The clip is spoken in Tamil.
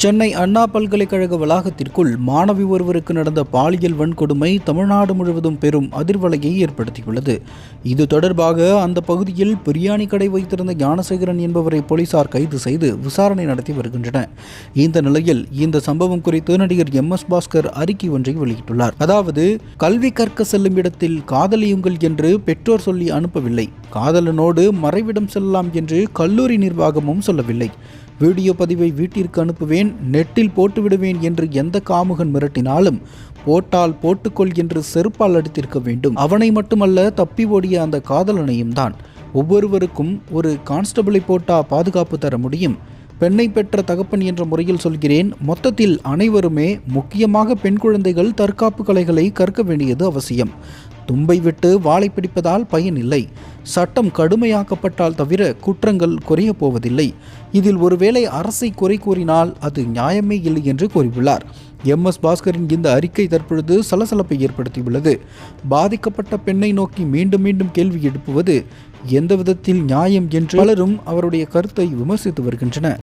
சென்னை அண்ணா பல்கலைக்கழக வளாகத்திற்குள் மாணவி ஒருவருக்கு நடந்த பாலியல் வன்கொடுமை தமிழ்நாடு முழுவதும் பெரும் அதிர்வலையை ஏற்படுத்தியுள்ளது. இது தொடர்பாக அந்த பகுதியில் பிரியாணி கடை வைத்திருந்த ஞானசேகரன் என்பவரை போலீசார் கைது செய்து விசாரணை நடத்தி வருகின்றனர். இந்த நிலையில் இந்த சம்பவம் குறித்து நடிகர் எம். எஸ். பாஸ்கர் அறிக்கை ஒன்றை வெளியிட்டுள்ளார். அதாவது கல்வி கற்க செல்லும் இடத்தில் காதலியுங்கள் என்று பெற்றோர் சொல்லி அனுப்பவில்லை. காதலனோடு மறைவிடம் செல்லலாம் என்று கல்லூரி நிர்வாகமும் சொல்லவில்லை. வீடியோ பதிவை வீட்டிற்கு அனுப்புவேன் நெட்டில் போட்டுவிடுவேன் என்று எந்த காமுகன் மிரட்டினாலும் போட்டால் போட்டுக்கொள் என்று செருப்பால் அடித்திருக்க வேண்டும். அவனை மட்டுமல்ல தப்பி ஓடிய அந்த காதலனையும் தான். ஒவ்வொருவருக்கும் ஒரு கான்ஸ்டபிளை போட்டா பாதுகாப்பு தர முடியும். பெண்ணை பெற்ற தகப்பன் என்ற முறையில் சொல்கிறேன் மொத்தத்தில் அனைவருமே முக்கியமாக பெண் குழந்தைகள் தற்காப்பு கலைகளை கற்க வேண்டியது அவசியம். தும்பை விட்டு வாளை பிடிப்பதால் பயனில்லை சட்டம் கடுமையாக்கப்பட்டால் தவிர குற்றங்கள் குறையப் போவதில்லை. இதில் ஒருவேளை அரசை குறை கூறினால் அது நியாயமே இல்லை என்று கூறியுள்ளார். எம். எஸ். பாஸ்கரின் இந்த அறிக்கை தற்பொழுது சலசலப்பை ஏற்படுத்தியுள்ளது. பாதிக்கப்பட்ட பெண்ணை நோக்கி மீண்டும் மீண்டும் கேள்வி எழுப்புவது எந்த விதத்தில் நியாயம் என்று பலரும் அவருடைய கருத்தை விமர்சித்து வருகின்றனர்.